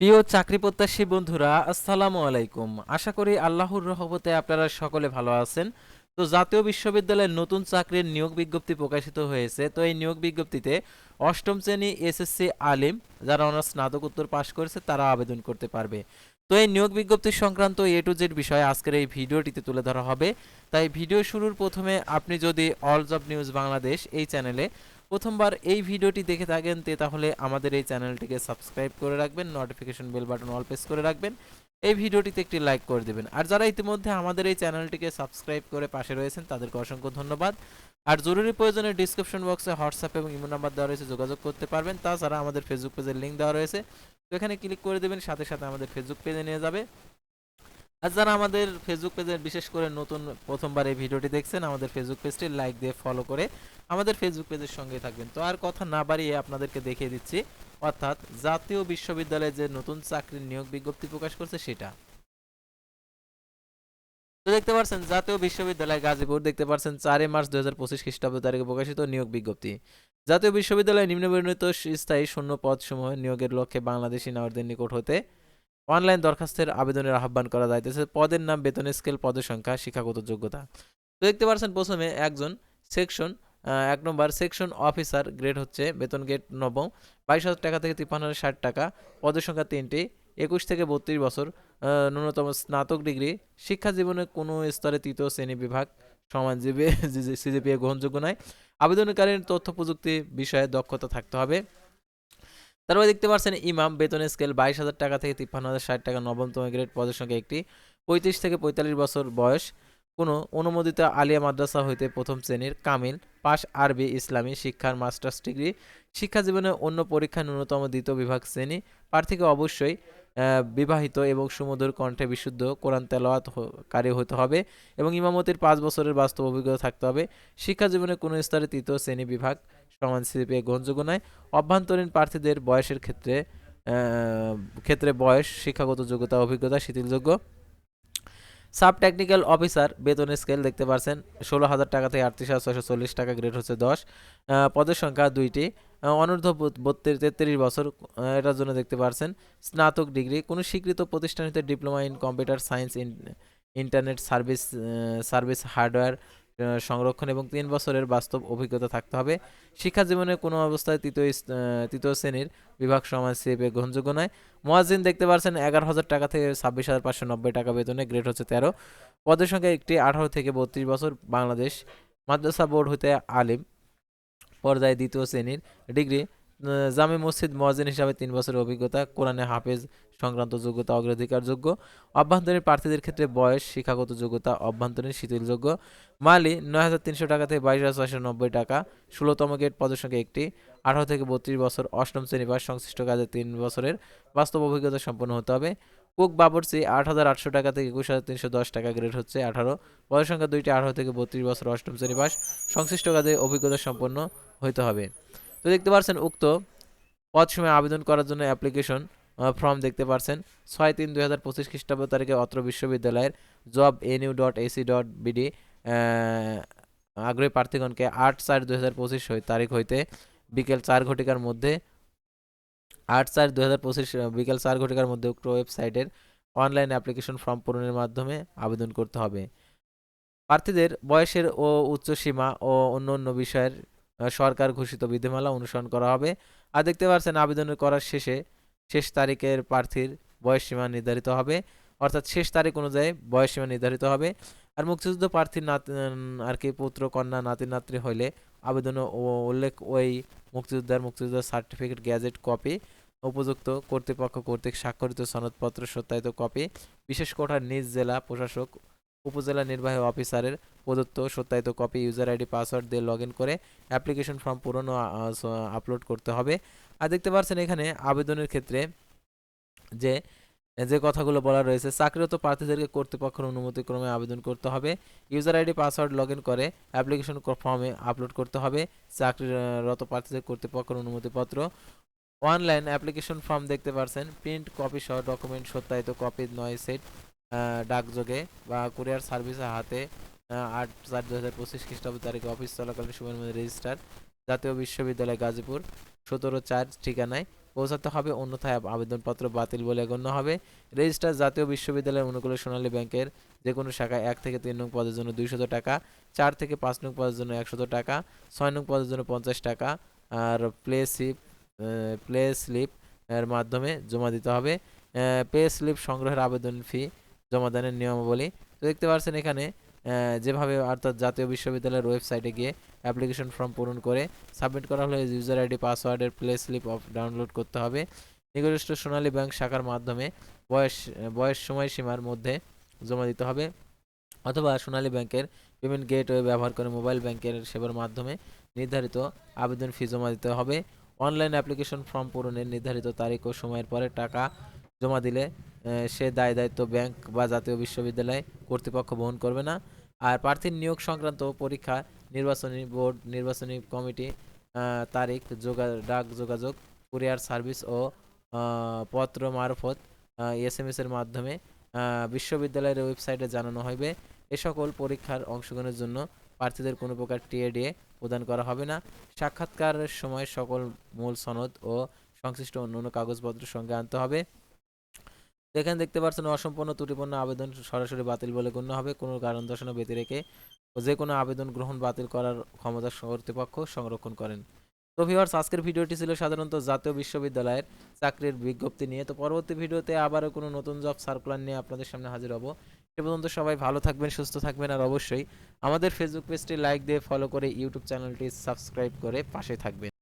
প্রিয় চাকরি প্রত্যাশী বন্ধুরা, আসসালামু আলাইকুম। আশা করি আল্লাহর রহমতে আপনারা সকলে ভালো আছেন। তো জাতীয় বিশ্ববিদ্যালয়ের নতুন চাকরির নিয়োগ বিজ্ঞপ্তি প্রকাশিত হয়েছে। তো এই নিয়োগ বিজ্ঞপ্তিতে অষ্টম শ্রেণি এসএসসি আলিম যারা অনার্স স্নাতকোত্তর পাশ করেছে, তারা আবেদন করতে পারবে। তো এই নিয়োগ বিজ্ঞপ্তি সংক্রান্ত এ টু জেড বিষয়ে আজকের এই ভিডিওটিতে তুলে ধরা হবে। তাই ভিডিও শুরুর প্রথমে আপনি যদি অল জব নিউজ বাংলাদেশ এই চ্যানেলে প্রথমবার এই ভিডিওটি দেখে থাকেন, তে তাহলে আমাদের এই চ্যানেলটিকে সাবস্ক্রাইব করে রাখবেন notification bell button all press করে রাখবেন, এই ভিডিওটিতে একটি লাইক করে দেবেন। আর যারা ইতিমধ্যে আমাদের এই চ্যানেলটিকে সাবস্ক্রাইব করে পাশে রয়েছেন, তাদেরকে অসংখ্য ধন্যবাদ। আর জরুরি প্রয়োজনে ডিসক্রিপশন বক্সে হোয়াটসঅ্যাপ এবং ইমো নাম্বার দেওয়া রয়েছে, যোগাযোগ করতে পারবেন। তাছাড়া আমাদের ফেসবুক পেজের লিঙ্ক দেওয়া রয়েছে। তো এখানে ক্লিক করে দেবেন, সাথে সাথে আমাদের ফেসবুক পেজে নিয়ে যাবে। আর যারা আমাদের ফেসবুক পেজে বিশেষ করে নতুন প্রথমবার এই ভিডিওটি দেখছেন, আমাদের ফেসবুক পেজটি লাইক দিয়ে ফলো করে আমাদের ফেসবুক পেজের সঙ্গে থাকবেন। তো আর কথা না বাড়িয়ে আপনাদেরকে দেখিয়ে দিচ্ছি, অর্থাৎ জাতীয় বিশ্ববিদ্যালয়ে যে নতুন চাকরির নিয়োগ বিজ্ঞপ্তি প্রকাশ করছে সেটা। তো দেখতে পাচ্ছেন জাতীয় বিশ্ববিদ্যালয় গাজীপুর, দেখতে পাচ্ছেন চারই মার্চ দু হাজার পঁচিশ খ্রিস্টাব্দ তারিখে প্রকাশিত নিয়োগ বিজ্ঞপ্তি। জাতীয় বিশ্ববিদ্যালয়ে নিম্নবর্ণিত স্থায়ী শূন্য পদ সমূহ নিয়োগের লক্ষ্যে বাংলাদেশি নাগরিকদের নিকট হতে অনলাইন দরখাস্তের আবেদনের আহ্বান করা যাইতেছে। পদের নাম, বেতন, স্কেল, পদের সংখ্যা, শিক্ষাগত যোগ্যতা। তো দেখতে পাচ্ছেন প্রথমে একজন সেকশন এক নম্বর সেকশন অফিসার গ্রেড হচ্ছে বেতন গ্রেড নবম। বাইশ হাজার টাকা থেকে তিপ্পান্ন হাজার ষাট টাকা, পদের সংখ্যা তিনটি। একুশ থেকে বত্রিশ বছর ন্যূনতম স্নাতক ডিগ্রি। শিক্ষা জীবনে কোনো স্তরে তৃতীয় শ্রেণি বিভাগ, সমান জিবি সিজিপিএ গ্রহণযোগ্য নয়। আবেদনকারীর তথ্য প্রযুক্তি বিষয়ে দক্ষতা থাকতে হবে। তারপরে দেখতে পাচ্ছেন ইমাম বেতনের স্কেল বাইশ হাজার টাকা থেকে তিপ্পান্ন হাজার ষাট টাকা, নবমতম গ্রেড পদের সঙ্গে একটি। পঁয়ত্রিশ থেকে পঁয়তাল্লিশ বছর বয়স। কোনো অনুমোদিত আলিয়া মাদ্রাসা হইতে প্রথম শ্রেণির কামিল পাশ আরবি ইসলামী শিক্ষার মাস্টার্স ডিগ্রি। শিক্ষা জীবনে অন্য পরীক্ষা ন্যূনতম দ্বিতীয় বিভাগ শ্রেণি। প্রার্থীকে অবশ্যই বিবাহিত এবং সুমধুর কণ্ঠে বিশুদ্ধ কোরআন তেলাওয়াত কারি হতে হবে এবং ইমামতির পাঁচ বছরের বাস্তব অভিজ্ঞতা থাকতে হবে। শিক্ষা জীবনে কোনো স্তরে তৃতীয় শ্রেণি বিভাগ সমান সিপিএ গ্রহণযোগ্য নয়। অভ্যন্তরীণ প্রার্থীদের বয়সের ক্ষেত্রে ক্ষেত্রে বয়স, শিক্ষাগত যোগ্যতা, অভিজ্ঞতা শিথিলযোগ্য। সাব টেকনিক্যাল অফিসার, বেতন স্কেল দেখতে পাচ্ছেন ষোলো হাজার টাকা থেকে আটত্রিশ হাজার ছয়শো চল্লিশ টাকা, গ্রেড হচ্ছে দশ। পদের সংখ্যা দুইটি। অনূর্ধ্ব বত্রিশ, তেত্রিশ বছর এটার জন্য দেখতে পারছেন। স্নাতক ডিগ্রি, কোনো স্বীকৃত প্রতিষ্ঠান হতে diploma in computer science, in, internet service service hardware সংরক্ষণ এবং তিন বছরের বাস্তব অভিজ্ঞতা থাকতে হবে। শিক্ষা জীবনে কোনো অবস্থায় তৃতীয় তৃতীয় শ্রেণির বিভাগ সমাজ সিএপে গ্রহণযোগ্য নয়। মোয়াজিন দেখতে পাচ্ছেন এগারো হাজার টাকা থেকে ছাব্বিশ হাজার পাঁচশো নব্বই টাকা বেতনে গ্রেড হচ্ছে তেরো। পদের সংখ্যা একটি, আঠারো থেকে বত্রিশ বছর বাংলাদেশ মাদ্রাসা বোর্ড হতে আলিম। পর্যায়ে দ্বিতীয় শ্রেণির ডিগ্রি জামে মসজিদ মোয়াজিন হিসাবে তিন বছরের অভিজ্ঞতা, কোরআনে হাফেজ সংক্রান্ত যোগ্যতা অগ্রাধিকারযোগ্য, অভ্যন্তরীণ প্রার্থীদের ক্ষেত্রে বয়স, শিক্ষাগত যোগ্যতা অভ্যন্তরীণ শিথিলযোগ্য, মালি নয় হাজার তিনশো টাকা থেকে বাইশ হাজার ছয়শো নব্বই টাকা, ষোলোতম গেট পদের সংখ্যা একটি, আঠারো থেকে বত্রিশ বছর অষ্টম শ্রেণি বা সংশ্লিষ্ট কাজে তিন বছরের বাস্তব অভিজ্ঞতা সম্পন্ন হতে হবে। কুক বাবরসি আট হাজার আটশো টাকা থেকে একুশ হাজার তিনশো দশ টাকা গ্রেড হচ্ছে আঠারো। পদের সংখ্যা দুইটি আঠারো থেকে বত্রিশ বছর অষ্টম শ্রেণি পাস। সংশ্লিষ্ট কাজে অভিজ্ঞতা সম্পন্ন হইতে হবে। তো দেখতে পাচ্ছেন উক্ত পদ সময় আবেদন করার জন্য অ্যাপ্লিকেশন ফর্ম দেখতে পাচ্ছেন ছয় তিন দুই হাজার পঁচিশ খ্রিস্টাব্দ তারিখে অত্র বিশ্ববিদ্যালয়ের job NU dot AC dot BD আগ্রহী প্রার্থীগণকে আট চার দুই হাজার পঁচিশ তারিখ হইতে বিকেল চার ঘটিকার মধ্যে আট চার দু হাজার পঁচিশ বিকেল চার ঘটিকার মধ্যে উক্ত ওয়েবসাইটের অনলাইন অ্যাপ্লিকেশন ফর্ম পূরণের মাধ্যমে আবেদন করতে হবে। প্রার্থীদের বয়সের ও উচ্চসীমা ও অন্য অন্য বিষয়ের সরকার ঘোষিত বিধিমালা অনুসরণ করা হবে। আর দেখতে পাচ্ছেন, আবেদন করার শেষে শেষ তারিখের প্রার্থীর বয়স সীমা নির্ধারিত হবে। অর্থাৎ শেষ তারিখ অনুযায়ী বয়স সীমা নির্ধারিত হবে। আর মুক্তিযুদ্ধ প্রার্থীর নাত আর কি পুত্র, কন্যা, নাতি নাতৃ হইলে আবেদনে ও- উল্লেখ ওই মুক্তিযোদ্ধার মুক্তিযোদ্ধার সার্টিফিকেট, গ্যাজেট, কপি উপযুক্ত কর্তৃপক্ষ কর্তৃক স্বাক্ষরিত সনদপত্র সত্যায়িত কপি, বিশেষ কোঠার নিজ জেলা প্রশাসক, উপজেলা নির্বাহী অফিসারের প্রদত্ত সত্যায়িত কপি, ইউজার আইডি, পাসওয়ার্ড দিয়ে লগ করে অ্যাপ্লিকেশন ফর্ম পূরণ ও আপলোড করতে হবে। আর দেখতে পাচ্ছেন এখানে আবেদনের ক্ষেত্রে যে যে কথাগুলো বলা রয়েছে, চাকরিরত প্রার্থীদেরকে কর্তৃপক্ষের অনুমতি ক্রমে আবেদন করতে হবে। ইউজার আইডি, পাসওয়ার্ড লগ করে অ্যাপ্লিকেশন ফর্মে আপলোড করতে হবে। চাকরিরত প্রার্থীদের কর্তৃপক্ষের অনুমতিপত্র অনলাইন অ্যাপ্লিকেশন ফর্ম দেখতে পাচ্ছেন প্রিন্ট কপি সহ ডকুমেন্ট সত্যায়িত কপি নয় সেট ডাকযোগে বা কুরিয়ার সার্ভিসের হাতে আট চার দু হাজার পঁচিশ খ্রিস্টাব্দ তারিখে অফিস চলাকালীন সময়ের মধ্যে রেজিস্টার, জাতীয় বিশ্ববিদ্যালয় গাজীপুর, সতেরো চার ঠিকানায় পৌঁছাতে হবে। অন্যথায় আব- আবেদনপত্র বাতিল বলে গণ্য হবে। রেজিস্ট্রার জাতীয় বিশ্ববিদ্যালয়ের অনুকূলে সোনালী ব্যাংকের যে কোনো শাখায় এক থেকে তিন নং পদের জন্য দুইশত টাকা, চার থেকে পাঁচ নং পদের জন্য একশত টাকা, ছয় নং পদের জন্য পঞ্চাশ টাকা, আর প্লে স্লিপ প্লে স্লিপ এর মাধ্যমে জমা দিতে হবে। পে স্লিপ সংগ্রহের আবেদন ফি জমাদানের নিয়মাবলী। তো দেখতে পাচ্ছেন এখানে যেভাবে অর্থাৎ জাতীয় বিশ্ববিদ্যালয়ের ওয়েবসাইটে গিয়ে অ্যাপ্লিকেশন ফর্ম পূরণ করে সাবমিট করা হলে ইউজার আইডি পাসওয়ার্ডের প্লে স্লিপ অফ ডাউনলোড করতে হবে। নিকটস্থ সোনালী ব্যাংক শাখার মাধ্যমে বয়স বয়স সময়সীমার মধ্যে জমা দিতে হবে। অথবা সোনালী ব্যাংকের পেমেন্ট গেটওয়ে ব্যবহার করে মোবাইল ব্যাংকের সেবার মাধ্যমে নির্ধারিত আবেদন ফি জমা দিতে হবে। অনলাইন অ্যাপ্লিকেশন ফর্ম পূরণের নির্ধারিত তারিখ ও সময়ের পরে টাকা জমা দিলে সে দায় দায়িত্ব ব্যাংক বা জাতীয় বিশ্ববিদ্যালয় কর্তৃপক্ষ বহন করবে না। আর প্রার্থীর নিয়োগ সংক্রান্ত পরীক্ষা, নির্বাচনী বোর্ড, নির্বাচনী কমিটি তারিখ, যোগা, ডাক যোগাযোগ, কুরিয়ার সার্ভিস ও পত্র মারফত এস এম এস এর মাধ্যমে বিশ্ববিদ্যালয়ের ওয়েবসাইটে জানানো হবে এ সকল পরীক্ষার অংশগ্রহণের জন্য প্রার্থীদের কোনো প্রকার টিএডিএ প্রদান করা হবে না। সাক্ষাৎকারের সময় সকল মূল সনদ ও সংশ্লিষ্ট অন্যান্য কাগজপত্র সঙ্গে আনতে হবে। এখানে দেখতে পাচ্ছেন, অসম্পূর্ণ ত্রুটিপূর্ণ আবেদন সরাসরি বাতিল বলে গণ্য হবে। কোনো কারণ দর্শানো ব্যতি রেখে যে কোনো আবেদন গ্রহণ বাতিল করার ক্ষমতা কর্তৃপক্ষ সংরক্ষণ করেন। তো ভিউয়ার্স আজকের ভিডিওটি ছিল সাধারণত জাতীয় বিশ্ববিদ্যালয়ের চাকরির বিজ্ঞপ্তি নিয়ে। তো পরবর্তী ভিডিওতে আবারও কোনো নতুন জব সার্কুলার নিয়ে আপনাদের সামনে হাজির হব। পর্যন্ত সবাই ভালো থাকবেন, সুস্থ থাকবেন আর অবশ্যই আমাদের ফেসবুক পেজটি লাইক দিয়ে ফলো করে ইউটিউব চ্যানেলটি সাবস্ক্রাইব করে পাশে থাকবেন।